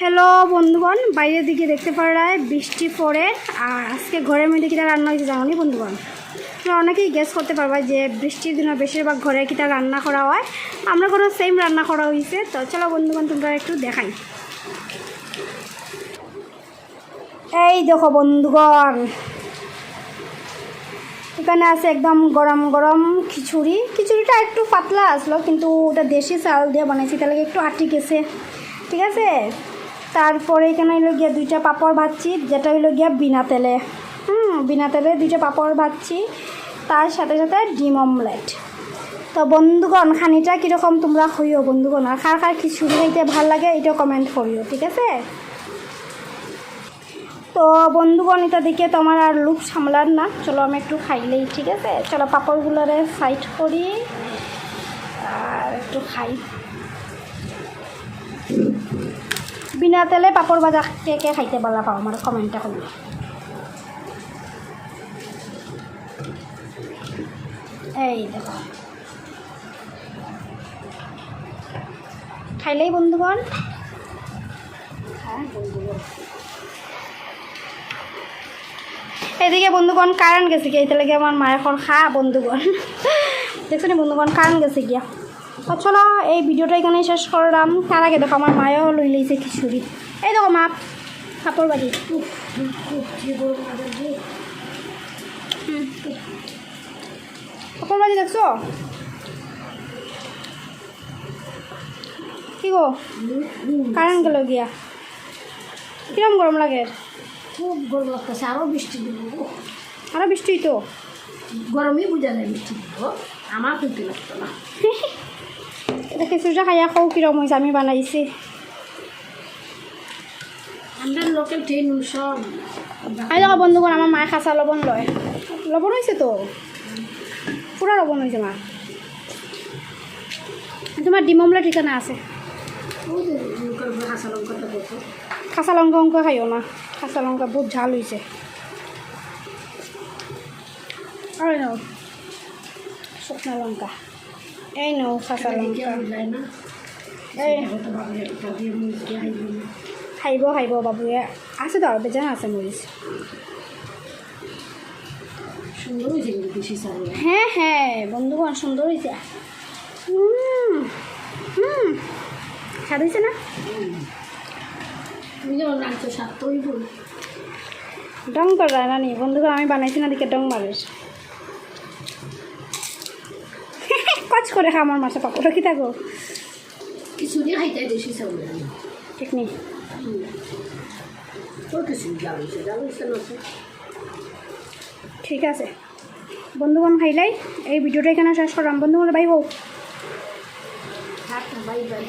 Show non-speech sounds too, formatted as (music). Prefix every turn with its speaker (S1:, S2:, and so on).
S1: Hello বন্ধুগণ। বাইরের দিকে দেখতে পারায় বৃষ্টি পড়ে, আর আজকে ঘরের মধ্যে কিটা রান্না হয়েছে জানি বন্ধুগণ? তোমরা অনেকেই গেস করতে পারবা যে বৃষ্টির দিনে বেশিরভাগ ঘরে কিটা রান্না করা হয়। আমরা কোনো সেম রান্না করা হয়েছে। তো চলো বন্ধুগণ, তোমরা একটু দেখাই। এই দেখো বন্ধুগণ। এখানে আছে একদম গরম গরম খিচুড়ি। খিচুড়িটা একটু পাতলা আসলো, কিন্তু ওটা দেশি চাল দিয়ে বানাইছি তাহলে একটু আটি গেছে। ঠিক আছে? তারপরে এখানে হইল গিয়া দুইটা পাপড় ভাজছি, যেটা হইল গিয়া বিনা তেলে। হুম, বিনা তেলে দুইটা পাপড় ভাজছি, তার সাথে সাথে ডিম অমলেট। তো বন্ধুগণ, খানিটা কীরকম তোমরা হইও বন্ধুগণ, আর কার কার খিচুড়ি খাইতে ভালো লাগে এটা কমেন্ট করিও, ঠিক আছে? তো বন্ধুগণ, এটা দেখে তোমার আর লুক সামলার না। চলো আমি একটু খাইলেই ঠিক আছে? চলো পাপড়গুলোরে সাইড করি, আর একটু খাই। বিনা তেলে পাপড় ভাজা কে কে খাইতে বলা পাও আমার কমেন্টটা করবে এই দেখো। খাইলেই বন্ধুগণ। এদিকে বন্ধুগণ কারেন্ট গেছে গিয়া এতে আমার মায়ের এখন খা বন্ধুগণ। দেখছ নি বন্ধুগণ কারেন্ট গেছে গিয়া। চলো এই ভিডিওটা এখানে শেষ করলাম। তার আগে দেখো আমার মায়ও লই লইছে খিচুড়ি। এই দেখো মা কাপড় বাড়ি কাপড় বাড়ি দেখছ? কি গো? কারেন্ট গেল গিয়া। কিরম গরম লাগে?
S2: খুব গরম লাগতেছে আরও বৃষ্টি দিব।
S1: আরও বৃষ্টি তো।
S2: গরমই বোঝা যায় বৃষ্টি দিব। আমার কিন্তু লাগতো না। (laughs)
S1: এটা খিচুড়িটা খাইয়া খাও কিরম হয়েছে আমি বানাইছি। আই দেখো বন্ধুগণ আমার মায়ে খাঁচা লবণ লয়। লবণ হয়েছে তো? পুরা লবণ হয়েছে মা। তোমার ডিম এখানে আছে।
S2: কাঁচা
S1: লঙ্কা অঙ্কা খাইও না কাঁচা লঙ্কা বহুত ঝাল হয়েছে আর শুকনা লঙ্কা এই নাও কাঁচা লঙ্কা। এই। খাইব খাইব বাবুয়ে। আছে তো আর বেজান আছে মরিচ হ্যাঁ হ্যাঁ বন্ধুগণ সুন্দর হয়েছে হুম হুম স্বাদ হয়েছে না? ডং না নি বন্ধুগণ আমি বানাইছি না দিকে ডং মারে কচ করে খা আমার মাছে পাপড় কি থাকো।
S2: খিচুড়ি খাইতে বেশি চাউল
S1: ঠিক নেই? ঠিক আছে। বন্ধুগণ খাইলাই এই ভিডিওটা এখানে শেষ করলাম। বন্ধুগণ বাই হোক।
S2: Bye bye